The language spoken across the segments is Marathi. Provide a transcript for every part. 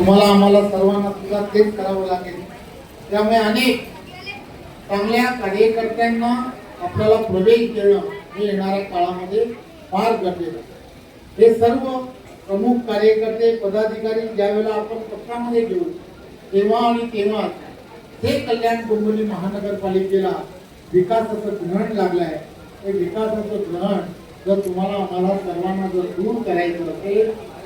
तुम्हाला आम्हाला सर्वांना सुद्धा तेच करावं लागेल. त्यामुळे अनेक चांगल्या कार्यकर्त्यांना आपल्याला प्रवेश देणं हे येणाऱ्या काळामध्ये फार गरजेचं हे सर्व प्रमुख कार्यकर्ते पदाधिकारी ज्यावेळेला आपण पक्षामध्ये घेऊ तेव्हा आणि तेव्हा हे कल्याण डोंबिवली महानगरपालिकेला विकासाचं ग्रहण आहे ते विकासाचं ग्रहण जर तुम्हाला आम्हाला सर्वांना जर दूर करायचं असेल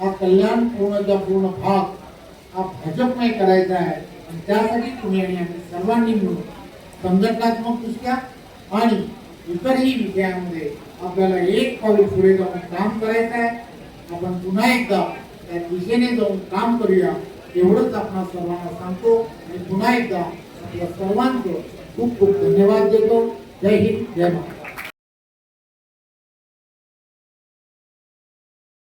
हा कल्याण पूर्ण भाग हा भाजपमय करायचा आहे आणि त्यासाठी तुम्ही आणि आम्ही सर्वांनी मिळून संघटनात्मक दृष्ट्या आणि इतरही विषयांमध्ये आपल्याला एक पाऊल पुढे जाऊन काम करायचं आहे आपण पुन्हा एकदा त्या दिशेने जाऊन काम करूया एवढंच आपण सर्वांना सांगतो आणि पुन्हा एकदा आपल्या सर्वांचं खूप खूप धन्यवाद देतो जय हिंद, जय महाराष्ट्र